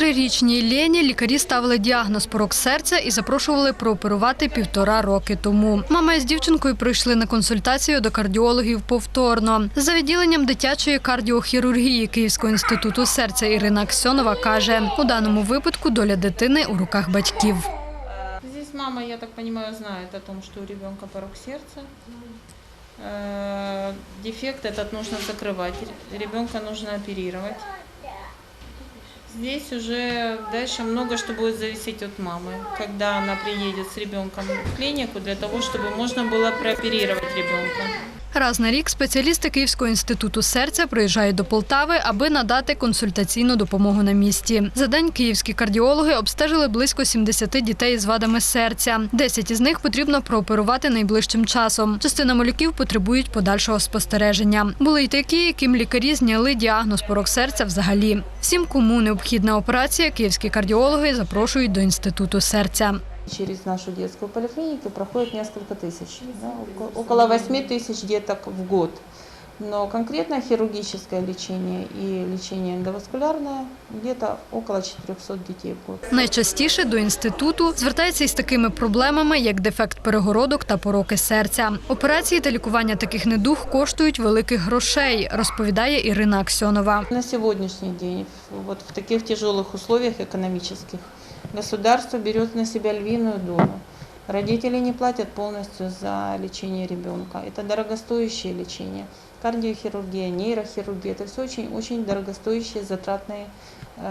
Трирічній Лені лікарі ставили діагноз порок серця і запрошували прооперувати півтора роки тому. Мама з дівчинкою прийшли на консультацію до кардіологів повторно. За відділенням дитячої кардіохірургії Київського інституту серця Ірина Аксьонова каже, у даному випадку доля дитини у руках батьків. Здесь мама, я так понимаю, знает о том, что у ребенка порог сердца. Э, Дефект этот нужно закрывать, ребенка нужно оперировать. Здесь уже дальше много что будет зависеть от мамы, когда она приедет с ребенком в клинику для того, чтобы можно было прооперировать ребенка. Раз на рік спеціалісти Київського інституту серця приїжджають до Полтави, аби надати консультаційну допомогу на місці. За день київські кардіологи обстежили близько 70 дітей з вадами серця. 10 із них потрібно прооперувати найближчим часом. Частина малюків потребують подальшого спостереження. Були й такі, яким лікарі зняли діагноз порок серця взагалі. Всім, кому необхідна операція, київські кардіологи запрошують до інституту серця. Через нашу детскую поликлинику проходит несколько тысяч, да, око- около 8 тысяч деток в год. Но конкретно хирургическое лечение и лечение эндоваскулярное где-то около 400 детей в год. Найчастіше до інституту звертаються із такими проблемами, як дефект перегородок та пороки серця. Операції та лікування таких недуг коштують великих грошей, розповідає Ірина Аксьонова. На сегодняшний день, в- вот в таких тяжелых условиях экономических, государство берет на себя львиную долю. Родители не платят полностью за лечение ребенка. Это дорогостоящее лечение. Кардиохирургия, нейрохирургия – это все очень-очень дорогостоящие, затратные э,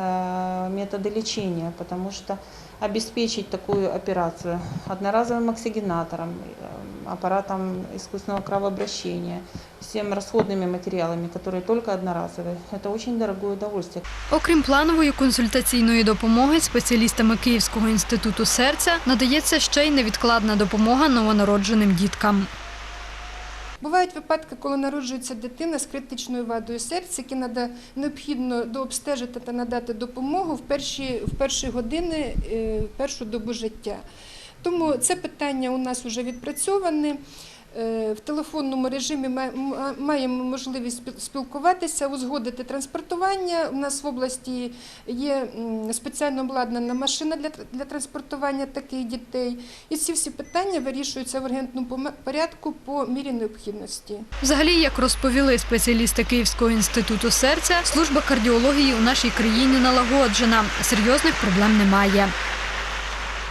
методы лечения, потому что обеспечить такую операцию одноразовым оксигенатором, э, аппаратом искусственного кровообращения, всем расходными материалами, которые только одноразовые, это очень дорогое удовольствие. Окрім планової консультаційної допомоги, спеціалістами Київського інституту серця надається ще й невідкладна допомога новонародженим діткам. Бувають випадки, коли народжується дитина з критичною вадою серця, які необхідно дообстежити та надати допомогу в перші, в перші години, е, першу добу життя. Тому це питання у нас вже відпрацьоване. Е, В телефонному режимі ма- маємо можливість спіл- спілкуватися, узгодити транспортування. У нас в області є спеціально обладнана машина для, транспортування таких дітей. І ці всі питання вирішуються в ургентному порядку по мірі необхідності. Взагалі, як розповіли спеціалісти Київського інституту серця, служба кардіології у нашій країні налагоджена. Серйозних проблем немає.